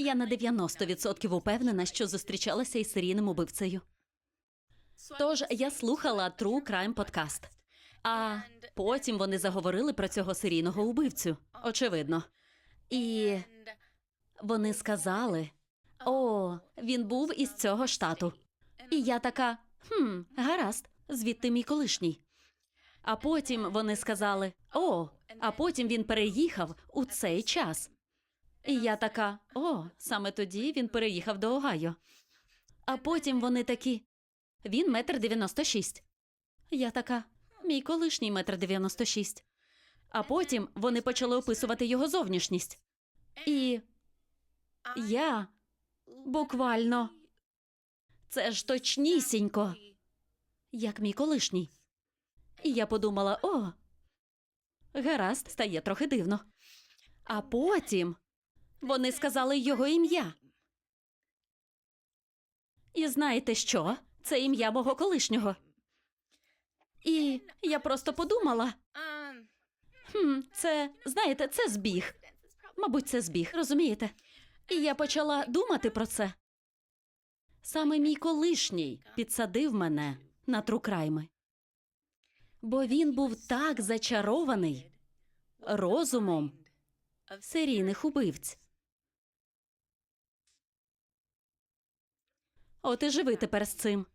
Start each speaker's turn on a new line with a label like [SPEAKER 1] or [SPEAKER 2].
[SPEAKER 1] Я на 90% упевнена, що зустрічалася із серійним убивцею. Тож я слухала True Crime подкаст. А потім вони заговорили про цього серійного убивцю. Очевидно. І вони сказали: О, він був із цього штату. І я така: хм, гаразд, звідти мій колишній. А потім вони сказали: О, а потім він переїхав у цей час. І я така: О, саме тоді він переїхав до Огайо. А потім вони такі: він метр дев'яносто шість. Я така, мій колишній метр дев'яносто шість. А потім вони почали описувати його зовнішність. І я буквально це ж точнісінько, як мій колишній. І я подумала: о, гаразд, стає трохи дивно. А потім вони сказали його ім'я. І знаєте що? Це ім'я мого колишнього. І я просто подумала: хм, це, знаєте, це збіг. Мабуть, це збіг, розумієте? І я почала думати про це. Саме мій колишній підсадив мене на трукрайми. Бо він був так зачарований розумом серійних убивць. От і живи тепер з цим.